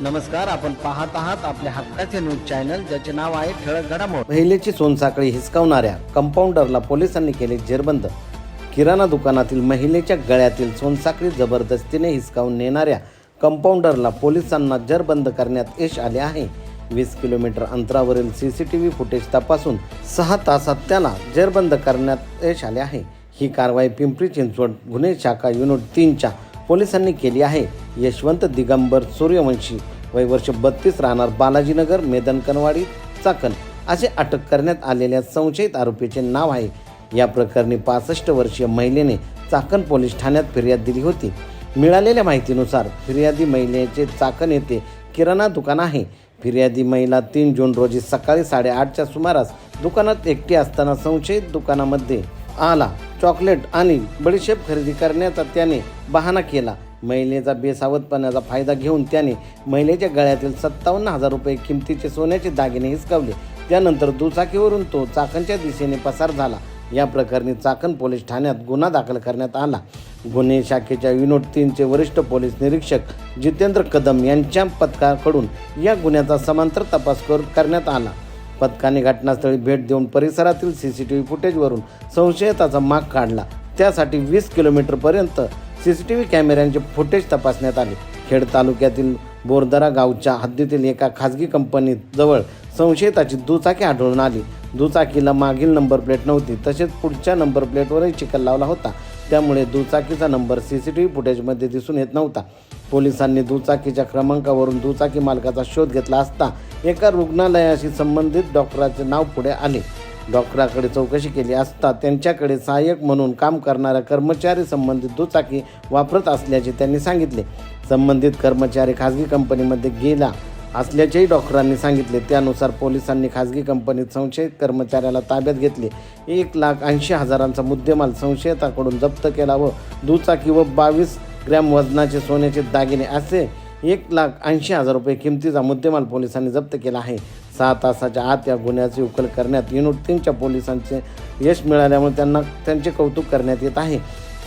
नमस्कार आपण पाहत आहात आपल्या हक्काचे न्यूज चॅनल ज्याचे नाव आहे ठळक घडामोड. महिलेची सोनसाखळी हिसकावणाऱ्या कंपाऊंडरला पोलिसांनी केले जेरबंद. किराणा दुकानातील महिलेच्या गळ्यातील सोनसाखळी जबरदस्तीने हिसकावून नेणाऱ्या कंपाऊंडरला पोलिसांना जरबंद करण्यात यश आले आहे. वीस किलोमीटर अंतरावरील C C T V footage तपासून सहा तासात त्याला जेरबंद करण्यात यश आले आहे. ही कारवाई पिंपरी चिंचवड गुन्हे शाखा युनिट तीनच्या पोलिसांनी केली आहे. यशवंत दिगंबर सूर्यवंशी वय वर्ष बत्तीस राहणार बालाजीनगर मेदनकनवाडी चाकण असे अटक करण्यात आलेल्या संशयित आरोपीचे नाव आहे. या प्रकरणी पासष्ट वर्षीय महिलेने चाकण पोलीस ठाण्यात फिर्याद दिली होती. मिळालेल्या माहितीनुसार फिर्यादी महिलेचे चाकण येथे किराणा दुकान आहे. फिर्यादी महिला तीन जून रोजी सकाळी साडेआठच्या सुमारास दुकानात एकटी असताना संशयित दुकानामध्ये आला. चॉकलेट आणि बडीशेप खरेदी करण्याचा त्याने बहाणा केला. महिलेचा बेसावधपणाचा फायदा घेऊन त्याने महिलेच्या गळ्यातील सत्तावन्न हजार रुपये किमतीचे सोन्याचे दागिने हिसकावले. त्यानंतर दुचाकीवरून तो चाकणच्या दिशेने पसार झाला. या प्रकरणी चाकण पोलीस ठाण्यात गुन्हा दाखल करण्यात आला. गुन्हे शाखेच्या युनिट तीनचे वरिष्ठ पोलीस निरीक्षक जितेंद्र कदम यांच्या पथकाकडून या गुन्ह्याचा समांतर तपास करण्यात आला. पथकाने घटनास्थळी भेट देऊन परिसरातील सी सी टी व्ही फुटेजवरून संशयिताचा माग काढला. त्यासाठी वीस किलोमीटरपर्यंत सी सी टी व्ही कॅमेऱ्यांचे फुटेज तपासण्यात आले. खेड तालुक्यातील बोरदरा गावच्या हद्दीतील एका खाजगी कंपनीत जवळ संशयिताची दुचाकी आढळून आली. दुचाकीला मागील नंबर प्लेट नव्हती तसेच पुढच्या नंबर प्लेटवरही चिखल लावला होता. त्यामुळे दुचाकीचा number C C T V फुटेजमध्ये दिसून येत नव्हता. पोलिसांनी दुचाकीच्या क्रमांकावरून दुचाकी मालकाचा शोध घेतला असता एका रुग्णालयाशी संबंधित डॉक्टराचे नाव पुढे आले. डॉक्टराकडे चौकशी केली असता त्यांच्याकडे सहाय्यक म्हणून काम करणाऱ्या कर्मचारी संबंधित दुचाकी वापरत असल्याचे त्यांनी सांगितले. संबंधित कर्मचारी खाजगी कंपनीमध्ये गेला असल्याचेही डॉक्टरांनी सांगितले. त्यानुसार पोलिसांनी खाजगी कंपनीत संशयित कर्मचाऱ्याला ताब्यात घेतले. एक लाख ऐंशी हजारांचा मुद्देमाल संशयिताकडून जप्त केला व दुचाकी व बावीस ग्रॅम वजनाचे सोन्याचे दागिने असे एक लाख ऐंशी हजार रुपये किमतीचा मुद्देमाल पोलिसांनी जप्त केला आहे. सहा तासाच्या आत या गुन्ह्याची उकल करण्यात युनिट तीनच्या पोलिसांचे यश मिळाल्यामुळे त्यांना त्यांचे कौतुक करण्यात येत आहे.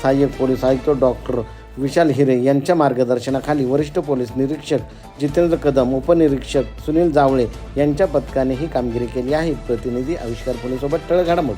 सहाय्यक पोलीस आयुक्त डॉक्टर विशाल हिरे यांच्या मार्गदर्शनाखाली वरिष्ठ पोलीस निरीक्षक जितेंद्र कदम उपनिरीक्षक सुनील जावळे यांच्या पथकाने ही कामगिरी केली आहे. प्रतिनिधी आविष्कार पोलीसोबत टळ घडामोड.